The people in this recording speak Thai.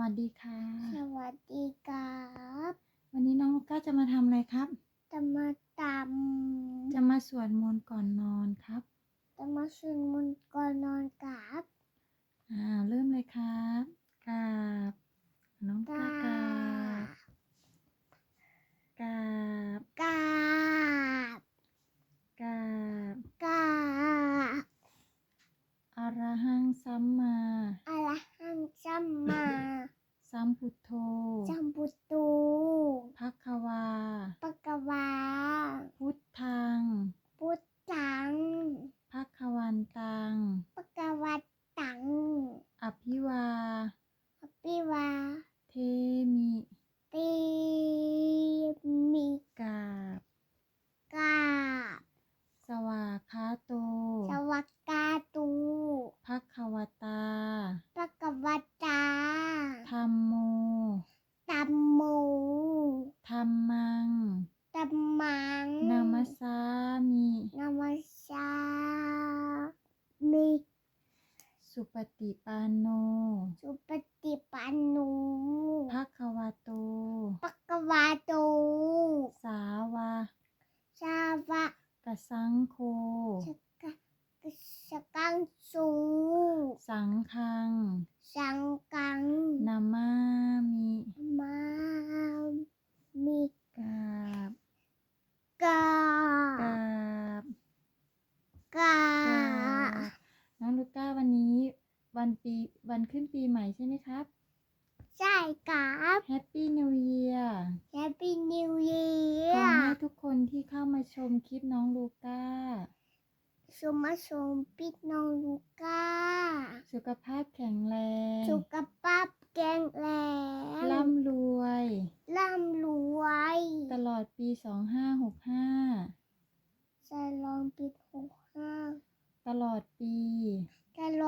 วัสดีค่ะ สวัสดีครับ วันนี้น้องลูก้าจะมาทำอะไรครับ จะมาตจะมาสวดมนต์ก่อนนอนครับำจะมาสวดมนต์ก่อนนอนครับ อ่า เริ่มเลยครับกราบ น้อง ก ก้าาก ราบกราบ กราบ กราบ กราบ อรหังสัมมา อะระหังสัมมา สัมพุทโธ สัมพุทโธ ภะคะวา ปะกวา พุทธัง พุทธัง ภะคะวันตัง ปะกวัตตัง อภิวา อภิวา เทมิ ติมิ กราบ กราบ สวาคาโต สวัสกาตู ภะคะวตา ปะกวัตตา ธัมโม ตัมโม ธัมมัง ตั มมัง นามัสสามินามัสสามิสุปฏิปันโน สุปฏิปันโนภะคะวะโตปะกวาโต สาวะ สาวะกสังโฆสกะกสกังสูสังฆัง สังกัง นามามิ มามิ กราบ กาก ราบ กาก ราบน้องลู ก้าวันนี้ วันปีวันขึ้นปีใหม่ใช่ไหมครับ ใช่ครับแฮปปี้นิวเยียร์ Happy New ขอ Year ให้ทุกคนที่เข้ามาชมคลิปน้องลูก้า สมสมปิดน้องลูก้า สุขภาพแข็งแรง สุขภาพแข็งแรงร่ำรวย ร่ำรวยตลอดปี 2565 ใส่ลองปิดหกห้าตลอดปี ตล